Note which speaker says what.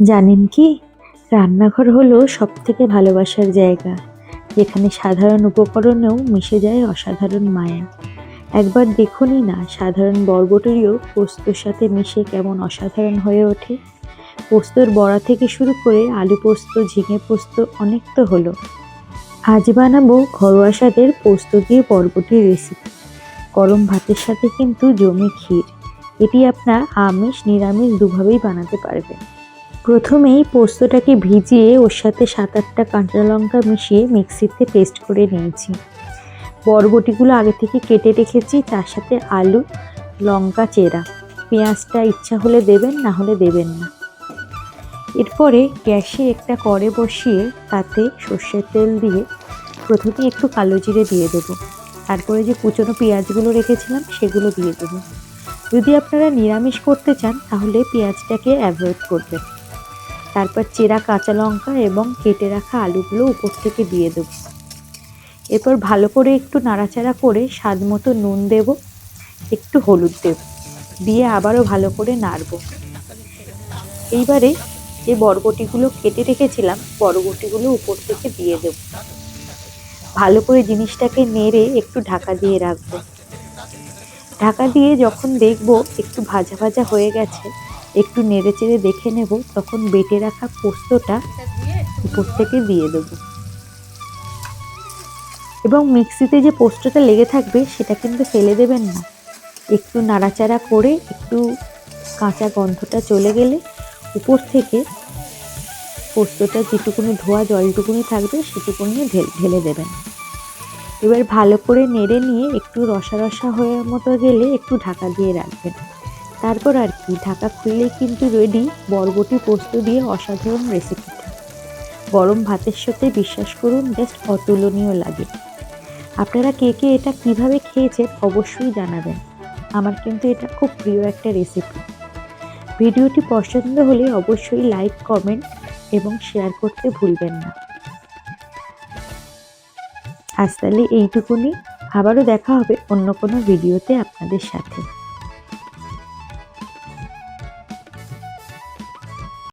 Speaker 1: জানেন কি? রান্নাঘর হলো সব থেকে ভালোবাসার জায়গা, যেখানে সাধারণ উপকরণেও মিশে যায় অসাধারণ মায়া। একবার দেখুনই না সাধারণ বরবটিও পোস্তর সাথে মিশে কেমন অসাধারণ হয়ে ওঠে। পোস্তর বড়া থেকে শুরু করে আলু পোস্ত, ঝিঙে পোস্ত অনেক তো হলো। আজ বানাবো ঘরোয়া স্বাদের পোস্ত দিয়ে বরবটির রেসিপি গরম ভাতের সাথে কিন্তু জমে ক্ষীর। এটি আপনার আমিষ, নিরামিষ দুভাবেই বানাতে পারবেন। প্রথমেই পোস্তটাকে ভিজিয়ে ওর সাথে সাত আটটা কাঁচা লঙ্কা মিশিয়ে মিক্সিতে পেস্ট করে নিয়েছি। বরবটিগুলো আগে থেকে কেটে রেখেছি, তার সাথে আলু, লঙ্কা, চেরা। পেঁয়াজটা ইচ্ছা হলে দেবেন, না হলে দেবেন না। এরপরে গ্যাসে একটা কড়ে বসিয়ে তাতে সর্ষের তেল দিয়ে প্রথমে একটু কালো জিরে দিয়ে দেবো। তারপরে যে কুচনো পেঁয়াজগুলো রেখেছিলাম, সেগুলো দিয়ে দেবো। যদি আপনারা নিরামিষ করতে চান, তাহলে পেঁয়াজটাকে অ্যাভয়েড করবেন। তারপর চেরা কাঁচা লঙ্কা এবং কেটে রাখা আলুগুলো উপর থেকে দিয়ে দেব। এরপর ভালো করে একটু নাড়াচাড়া করে স্বাদ মতো নুন দেব, একটু হলুদ দেব, দিয়ে আবারও ভালো করে নাড়ব। এইবারে যে বরবটিগুলো কেটে রেখেছিলাম, বরবটিগুলো উপর থেকে দিয়ে দেব। ভালো করে জিনিসটাকে নেড়ে একটু ঢাকা দিয়ে রাখব। ঢাকা দিয়ে যখন দেখব একটু ভাজা ভাজা হয়ে গেছে একটু নেড়ে চেড়ে দেখে নেব, তখন বেটে রাখা পোস্তটা উপর থেকে দিয়ে দেব। এবং মিক্সিতে যে পোস্তটা লেগে থাকবে, সেটা কিন্তু ফেলে দেবেন না। একটু নাড়াচাড়া করে একটু কাঁচা গন্ধটা চলে গেলে উপর থেকে পোস্তটা যেটুকুনি ধোয়া জলটুকুনি থাকবে, সেটুকুনি ঢেলে দেবেন। এবার ভালো করে নেড়ে নিয়ে একটু রসা রসা হয়ে মতো গেলে একটু ঢাকা দিয়ে রাখবেন। তারপর আর কি, ঢাকা খুললেই কিন্তু রেডি বরবটি পোস্ত দিয়ে অসাধারণ রেসিপিটা গরম ভাতের সাথে বিশ্বাস করুন জাস্ট অতুলনীয় লাগে। আপনারা কে কে এটা কীভাবে খেয়েছেন অবশ্যই জানাবেন। আমার কিন্তু এটা খুব প্রিয় একটা রেসিপি ভিডিওটি পছন্দ হলে অবশ্যই লাইক কমেন্ট এবং শেয়ার করতে ভুলবেন না। আজ তাহলে এইটুকুনি। আবারও দেখা হবে অন্য কোনো ভিডিওতে আপনাদের সাথে।